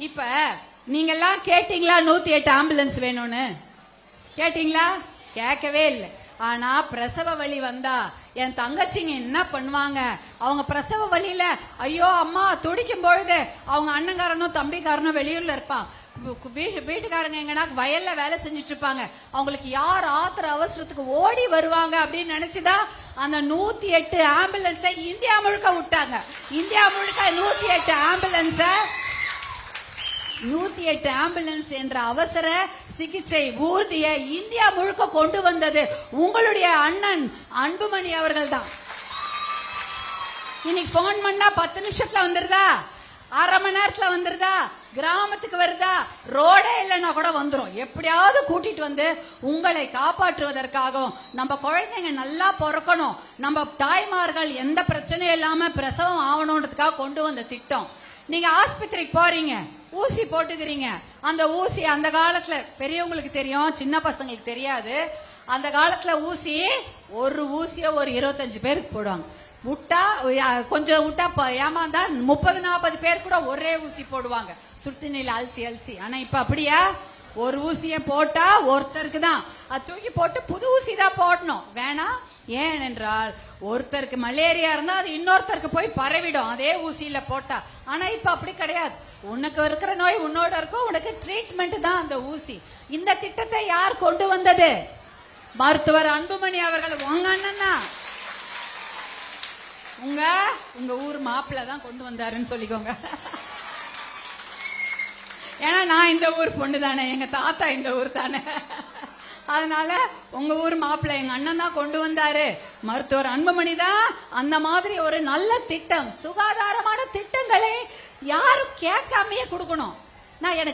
இப்ப நீங்க எல்லாம் கேட்டீங்களா நூத்தி எட்டு ஆம்புலன்ஸ் வேணும்னு? கேட்டீங்களா? கேட்கவே இல்லை. ஆனா பிரசவ வலி வந்தா என் தங்கச்சிங்க என்ன பண்ணுவாங்க? அவங்க பிரசவ வழியில ஐயோ அம்மா துடிக்கும் பொழுது அவங்க அண்ணங்காரனும் தம்பிக்காரனும் வெளியூர்ல இருப்பான். வீட்டுக்காரங்க எங்கன்னா வயல்ல வேலை செஞ்சுட்டு இருப்பாங்க. அவங்களுக்கு யார் ஆத்திர அவசரத்துக்கு ஓடி வருவாங்க அப்படின்னு நினைச்சுதான் அந்த நூத்தி எட்டு ஆம்புலன்ஸை இந்தியா முழுக்க விட்டாங்க. இந்தியா முழுக்க நூத்தி எட்டு ஆம்புலன்ஸை நூத்தி எட்டு ஆம்புலன்ஸ் என்ற அவசர சிகிச்சை ஊர்திய இந்தியா முழுக்க கொண்டு வந்தது. உங்களுடைய அண்ணன் அன்புமணி அவர்கள் தான் இன்னைக்கு போன் பண்ணா பத்து நிமிஷத்துல வந்துருதா? அரை மணி நேரத்துல வந்துருதா? கிராமத்துக்கு வருதா? ரோடே இல்லைன்னா கூட வந்துடும் எப்படியாவது கூட்டிட்டு வந்து உங்களை காப்பாற்றுவதற்காகவும் நம்ம குழந்தைங்க நல்லா பிறக்கணும். நம்ம தாய்மார்கள் எந்த பிரச்சனையும் இல்லாம பிரசவம் ஆகணுன்றதுக்காக கொண்டு வந்த திட்டம். நீங்க ஆஸ்பத்திரிக்கு போறீங்க ஊசி போட்டுக்கிறீங்க. அந்த ஊசி அந்த காலத்துல பெரியவங்களுக்கு தெரியும் சின்ன பசங்களுக்கு தெரியாது. அந்த காலத்துல ஊசி ஒரு ஊசிய ஒரு இருபத்தஞ்சு பேருக்கு போடுவாங்க. விட்டா கொஞ்சம் விட்டா ஏமாந்தா முப்பது நாற்பது பேர் கூட ஒரே ஊசி போடுவாங்க. சுட்டு நீல அலசி அலசி. ஆனா இப்ப அப்படியா? ஒரு ஊசிய போட்டா ஒருத்தருக்கு தான் அது தூக்கி போட்டு புது ஊசி தான் போடணும். வேணாம் ஏனென்றால் ஒருத்தருக்கு மலேரியா இருந்தா அது இன்னொருத்தருக்கு போய் பரவிடும். அதே ஊசியில போட்டா. ஆனா இப்ப அப்படி கிடையாது. உனக்கு இருக்கிற நோய் உன்னோட இருக்கும். உனக்கு ட்ரீட்மெண்ட் தான் அந்த ஊசி. இந்த திட்டத்தை யார் கொண்டு வந்தது? மருத்துவர் அன்புமணி அவர்கள். உங்க அண்ணன் தான். உங்க உங்க ஊர் மாப்பிள்ளை தான் கொண்டு வந்தாருன்னு சொல்லிக்கோங்க. ஏன்னா நான் இந்த ஊர் பொண்ணு தானே எங்க தாத்தா இந்த ஊர் தானே. அதனால உங்க ஊர் மாப்பிள்ளை எங்க அண்ணன் தான் கொண்டு வந்தாரு. மருத்துவர் அன்புமணி தான் அந்த மாதிரி ஒரு நல்ல திட்டம் சுகாதாரமான திட்டங்களை யாரும் கேட்காமயே கொடுக்கணும். நான் எனக்கு